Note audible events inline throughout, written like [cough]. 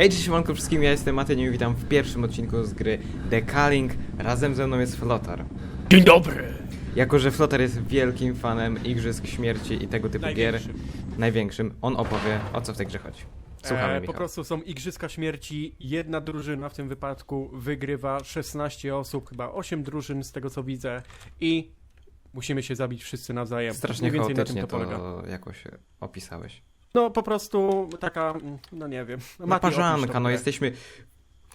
Hej, cześć siemanko wszystkim, ja jestem Matej i witam w pierwszym odcinku z gry Decaling. Razem ze mną jest Flotar. Dzień dobry! Jako, że Flotar jest wielkim fanem Igrzysk Śmierci i tego typu Największym. gier, największym, on opowie o co w tej grze chodzi. Słuchamy, E, Michał. po prostu są Igrzyska Śmierci, jedna drużyna w tym wypadku wygrywa, 16 osób, chyba 8 drużyn z tego co widzę i musimy się zabić wszyscy nawzajem. Strasznie Mniej więcej na tym chaotycznie to to, polega. jakoś opisałeś. No po prostu taka, mm, no nie wiem. Naparzanka, to no jesteśmy...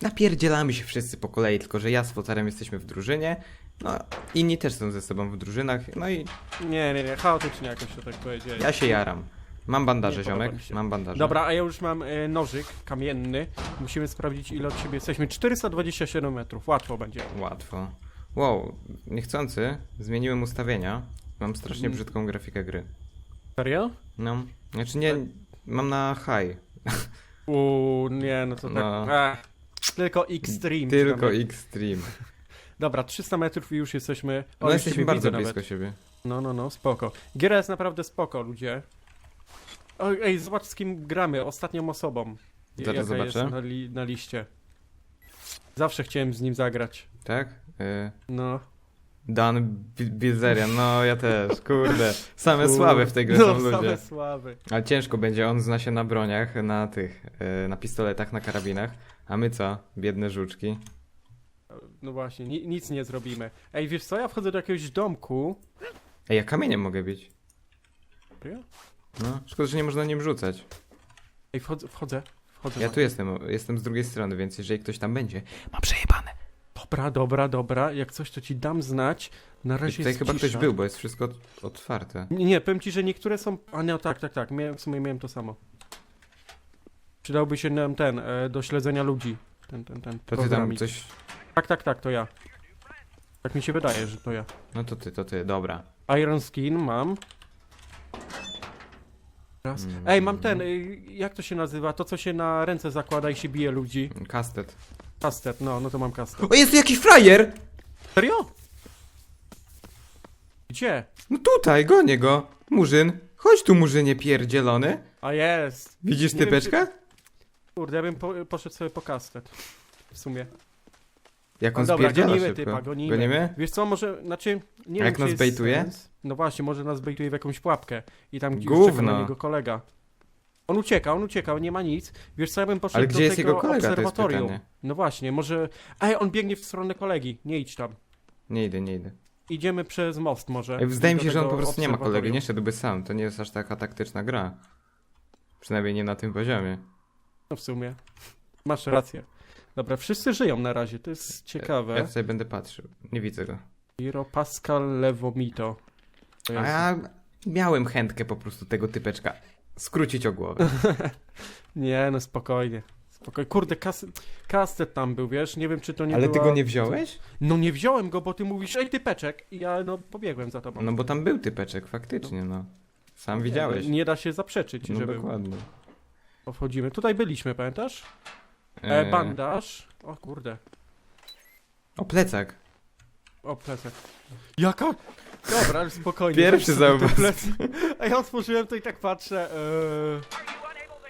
Napierdzielamy się wszyscy po kolei, tylko że ja z Flotarem jesteśmy w drużynie, no inni też są ze sobą w drużynach, no i Nie, nie, nie, chaotycznie jakoś to tak powiedzieli. ja się jaram. Mam bandaże, Nie ziomek, mam bandaże. Dobra, a ja już mam e, nożyk kamienny. Musimy sprawdzić ile od siebie jesteśmy. 427 metrów, łatwo będzie. Łatwo. Wow, niechcący, zmieniłem ustawienia. Mam strasznie Mm. brzydką grafikę gry. Serio? No, znaczy nie, mam na high. Uuu, nie, no to tak. No. Ech, tylko Extreme. Tylko przynajmniej. extreme. Dobra, 300 metrów i już jesteśmy. O, No już jesteśmy ciebie bardzo widzę blisko nawet. siebie. No, no, no, spoko. Giera jest naprawdę spoko, ludzie. O, ej, zobacz z kim gramy, ostatnią osobą. Zaraz jaka zobaczę. Jest na, li, na liście. Zawsze chciałem z nim zagrać. Tak? Y, No. Dan Bi- Bilzerian, no ja też, kurde. Same Kur- słabe w tej grze no, są ludzie. same słaby. Ale ciężko będzie, on zna się na broniach, na tych, y, na pistoletach, na karabinach. A my co? Biedne żuczki. No właśnie, ni nic nie zrobimy. Ej, wiesz co, ja wchodzę do jakiegoś domku. Ej, ja kamieniem mogę bić. Serio? No, szkoda, że nie można nim rzucać. Ej, wchodzę, wchodzę. wchodzę Ja tu jestem, jestem z drugiej strony, więc jeżeli ktoś tam będzie, mam przejebane. Dobra, dobra, dobra. Jak coś, to ci dam znać. Na I razie tutaj jest chyba cisza. ktoś był, bo jest wszystko ot- otwarte. Nie, nie, powiem ci, że niektóre są. A nie, tak, tak, tak. Miałem, w sumie miałem to samo. Przydałby się nam ten e, do śledzenia ludzi. Ten, ten, ten. To ty tam programik. coś... Tak, tak, tak, to ja. Tak mi się wydaje, że to ja. No to ty, to ty, dobra. Iron Skin mam. Raz. Mm. Ej, mam ten. y, Jak to się nazywa? To, co się na ręce zakłada i się bije ludzi. Kastet. Kastet, no, no to mam kastet. O, jest tu jakiś frajer! Serio? Gdzie? No tutaj, gonię go. Murzyn. Chodź tu, murzynie pierdzielony. A jest. Widzisz Nie wiem, typeczkę? Kurde, ja bym po, poszedł sobie po kastet. W sumie. Jak No on dobra, spierdziela gonimy szybko. typa, gonimy. Gonimy? Wiesz co, może, znaczy, nie A wiem, jak czy nas jest bejtuje? Sens. No właśnie, może nas bejtuje w jakąś pułapkę i tam Gówno. już czeka na niego kolega. On ucieka, on ucieka, nie ma nic. Wiesz co, ja bym poszedł Ale do gdzie jest tego jego kolega, to jest obserwatorium. pytanie. No właśnie, może... Ej, on biegnie w stronę kolegi, nie idź tam. Nie idę, nie idę. Idziemy przez most może. Ej, Wydaje mi do się, że on tego po prostu nie ma kolegi, obserwatorium. nie szedłby sam. To nie jest aż taka taktyczna gra. Przynajmniej nie na tym poziomie. No w sumie. Masz rację. Dobra, wszyscy żyją na razie, to jest ciekawe. Ja tutaj będę patrzył. Nie widzę go. Piro Pascal Lewomito. To A jest- ja miałem chętkę po prostu tego typeczka skrócić o głowę. [laughs] Nie, no spokojnie. Spokojnie. Kurde, kas... kastet tam był, wiesz? Nie wiem, czy to nie Ale ty była... go nie wziąłeś? No nie wziąłem go, bo ty mówisz, ej typeczek. I ja no pobiegłem za tobą. No bo tam był typeczek, faktycznie, no. Sam widziałeś. Nie, da się zaprzeczyć, No że był. dokładnie. O, Wchodzimy. Tutaj byliśmy, pamiętasz? E, E, bandaż. O kurde. O plecak. O, plecak. Jaka? Dobra, spokojnie. Pierwszy weź sobie te zauważ. plecy. A ja otworzyłem to i tak patrzę. Eee...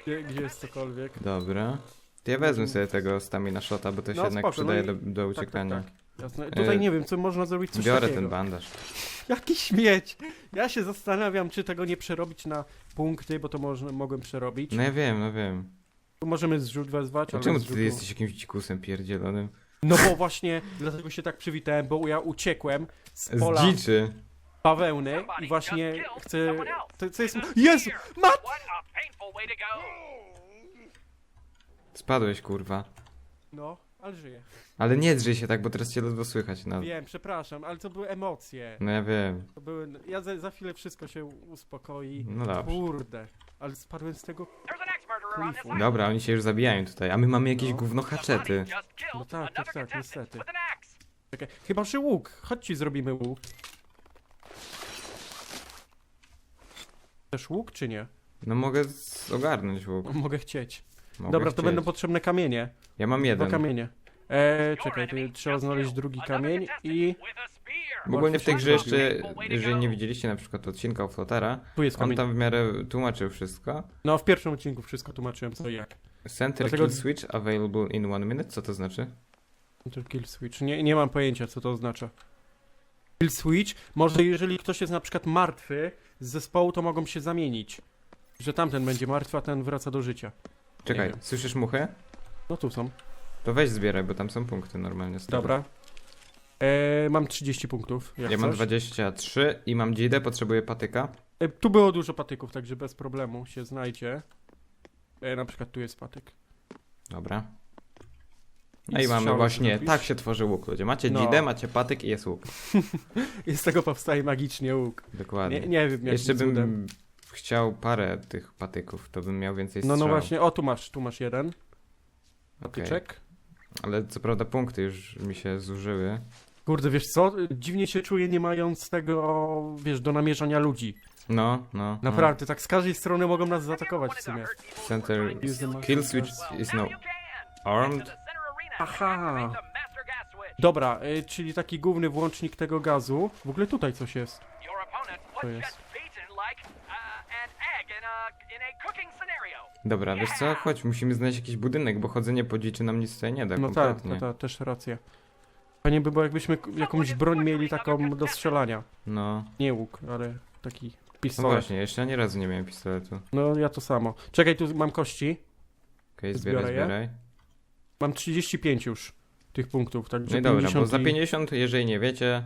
Gdzie, gdzie jest cokolwiek? Dobra. To ja wezmę sobie tego stamina shota, bo to się No, jednak spoko, przydaje no do, i- do Tak, tak, uciekania. tak. Jasne. Tutaj E, nie wiem, co można zrobić coś Biorę takiego. ten bandaż. Jaki śmieć! Ja się zastanawiam, czy tego nie przerobić na punkty, bo to można, mogłem przerobić. No ja wiem, no wiem. Możemy zrzut wezwać, A ale czemu zrzutu... ty jesteś jakimś dzikusem pierdzielonym? No bo właśnie, dlatego się tak przywitałem, bo ja uciekłem z Z pola dziczy. bawełny i właśnie chcę... To, co jest... Jezu! Mat! What a painful way to go! Spadłeś, kurwa. No, ale żyję. Ale nie drzyj się tak, bo teraz cię ledwo słychać. No, Wiem, przepraszam, ale to były emocje. no ja wiem. To były... Ja za, za chwilę wszystko się uspokoi. No dobrze. Kurde, ale spadłem z tego... There's an Dobra, oni się już zabijają tutaj, a my mamy jakieś No. gówno haczety. No tak, tak, tak, niestety. Czekaj, chyba, że łuk. Chodźcie, zrobimy łuk. Też łuk, czy nie? No mogę z- ogarnąć łuk. Mogę chcieć. Mogę Dobra, to chcieć. będą potrzebne kamienie. Ja mam Dwa jeden. kamienie. Eee, Your czekaj, tu trzeba znaleźć drugi kamień i... Bo ogólnie w tej grze jeszcze, jeżeli nie widzieliście na przykład odcinka o Flotara, Tu jest on kamień. tam w miarę tłumaczył wszystko. No, w pierwszym odcinku wszystko tłumaczyłem co i jak. Center Dlatego- kill switch available in one minute? Co to znaczy? To kill switch. Nie, nie mam pojęcia, co to oznacza. Kill switch, może jeżeli ktoś jest na przykład martwy z zespołu, to mogą się zamienić. Że tamten będzie martwy, a ten wraca do życia. Czekaj, wiem. słyszysz muchę? No tu są. To weź zbieraj, bo tam są punkty normalnie. stare. Dobra. E, mam 30 punktów. Jak Ja mam coś. 23 i mam dzidę, potrzebuję patyka. E, tu było dużo patyków, także bez problemu się znajdzie. E, na przykład tu jest patyk. Dobra. No i mamy właśnie, zrobisz. tak się tworzy łuk, ludzie. Macie No. dzidę, macie patyk i jest łuk. [laughs] I z tego powstaje magicznie łuk. Dokładnie. Nie, nie wiem, jak Jeszcze bym chciał parę tych patyków, to bym miał więcej No, strzał. no właśnie, o tu masz, tu masz jeden Okej. patyczek. Ale co prawda punkty już mi się zużyły. Kurde, wiesz co? Dziwnie się czuję nie mając tego, wiesz, do namierzania ludzi. No, no. Naprawdę, tak z każdej strony mogą nas zaatakować w sumie. No. Center kill switch is no armed. Aha. Dobra, y, czyli taki główny włącznik tego gazu. W ogóle tutaj coś jest. To jest? Dobra, wiesz co? Chodź, musimy znaleźć jakiś budynek, bo chodzenie po dziczy nam nic tutaj nie da No tak, kompletnie. tak, tak, też rację. Fajnie by było, jakbyśmy k- jakąś broń mieli taką do strzelania. No. Nie łuk, ale taki No pistolet. właśnie, jeszcze ani razu nie miałem pistoletu. No ja to samo. Czekaj, tu mam kości. Okej, Zbiorę zbieraj, je? zbieraj. Mam 35 już tych punktów, także No i dobra, bo 50 za i- 50, jeżeli nie wiecie,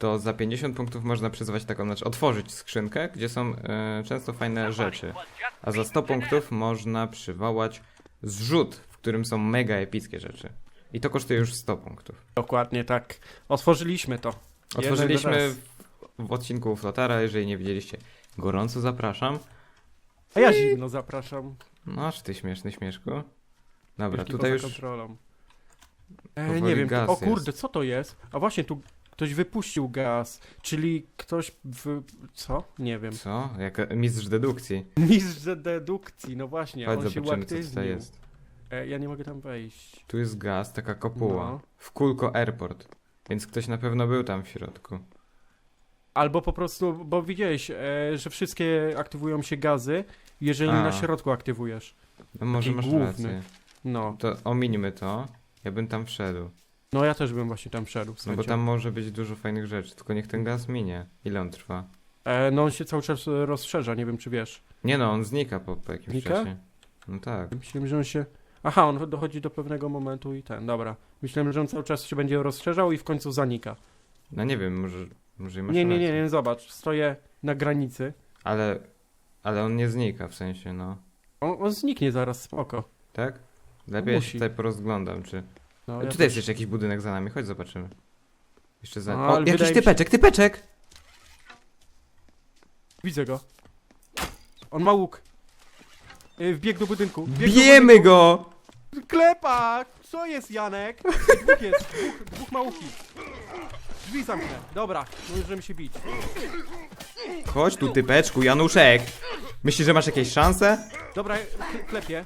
to za 50 punktów można przyzwać taką, znaczy otworzyć skrzynkę, gdzie są e, często fajne rzeczy. A za 100 punktów można przywołać zrzut, w którym są mega epickie rzeczy. I to kosztuje już 100 punktów. Dokładnie tak. Otworzyliśmy to. Otworzyliśmy w, w odcinku Flotara, jeżeli nie widzieliście, gorąco zapraszam. A ja zimno zapraszam. No, aż ty śmieszny śmieszku. Dobra, Wielki tutaj poza już kontrolą. E, powoli nie wiem, gaz o kurde, jest. co to jest? A właśnie tu ktoś wypuścił gaz, czyli ktoś w... co? Nie wiem. Co? Jak mistrz dedukcji. [laughs] Mistrz dedukcji, no właśnie, Chodź, on się zobaczymy, co tutaj uaktywnił. jest. E, ja nie mogę tam wejść. Tu jest gaz, taka kopuła. No. W Kulko Airport. Więc ktoś na pewno był tam w środku. Albo po prostu, bo widziałeś, e, że wszystkie aktywują się gazy, jeżeli A. na środku aktywujesz. No może Taki masz główny. rację. No, To omińmy to. Ja bym tam wszedł. No ja też bym właśnie tam wszedł. No bo tam może być dużo fajnych rzeczy, tylko niech ten gaz minie. Ile on trwa? E, no on się cały czas e, rozszerza, nie wiem czy wiesz. Nie no, on znika po, po jakimś Znika? czasie. No tak. Myślałem, że on się... Aha, on dochodzi do pewnego momentu i ten, dobra. Myślałem, że on cały czas się będzie rozszerzał i w końcu zanika. No nie wiem, może, może i masz Nie, nie, rację. nie, nie, zobacz, stoję na granicy. Ale, ale on nie znika w sensie, no. On, on zniknie zaraz, spoko. Tak? Lepiej ja się musi. tutaj porozglądam, czy... No, ja tutaj też- jest jeszcze jakiś budynek za nami, chodź zobaczymy. Jeszcze za... No, o, ale jakiś wydaje mi się- typeczek, typeczek! Widzę go. On ma łuk. Y, Wbiegł do budynku. wbiegł do Bijemy budynku. go! Klepak! Co jest, Janek? Dwóch jest, dwóch, dwóch ma łuki. Drzwi zamknę. Dobra, możemy się bić. Chodź tu typeczku, Januszek! Myślisz, że masz jakieś szanse? Dobra, kle- klepię.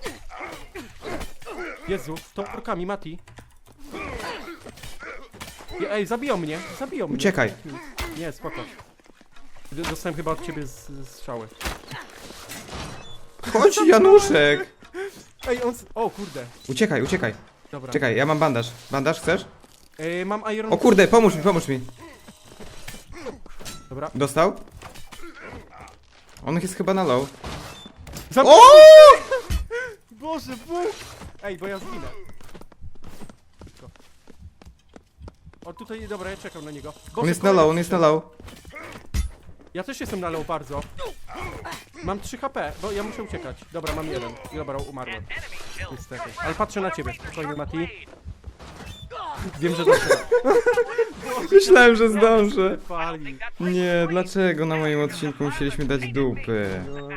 Jezu, z tą orkami, Mati. Ej, zabiją mnie, zabiją mnie. Uciekaj. Nie, spoko. D- Dostałem chyba od ciebie z, z strzały. Chodź Januszek! Ej, on... s- O, kurde. Uciekaj, uciekaj. Dobra. Czekaj, ja mam bandaż. Bandaż chcesz? Ej, mam iron... O kurde, pomóż mi, pomóż mi. Dobra. Dostał? On jest chyba na low. Zab... O! [laughs] Boże, Bóg! Ej, bo ja zginę. Szybko. O, tutaj, dobra, ja czekam na niego. Boże, On jest na low, on jest na low. Ja też jestem na low bardzo. Mam 3 HP, bo ja muszę uciekać. Dobra, mam jeden. Dobra, umarłem. Niestety. Ale patrzę na ciebie, spokojnie, Mati. Wiem, że dobrze. [laughs] Myślałem, że zdążę. Nie, dlaczego na moim odcinku musieliśmy dać dupy? No,